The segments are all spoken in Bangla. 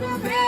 Baby.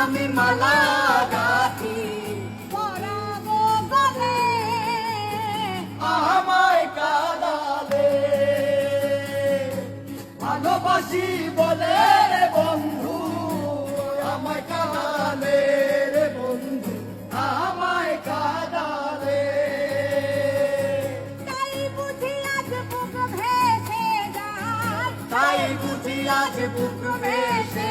আমি মালা গাথি পরাবো গলে আমায় কাঁদালে। ভালোবাসি বলে রে বন্ধু আমায় কাঁদালে রে বন্ধু আমায় কাঁদালে। তাই বুঝি আজ বুক ভেসে যায়। তাই বুঝি আজ বুক ভেসে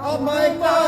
বলে রে বন্ধু আমায়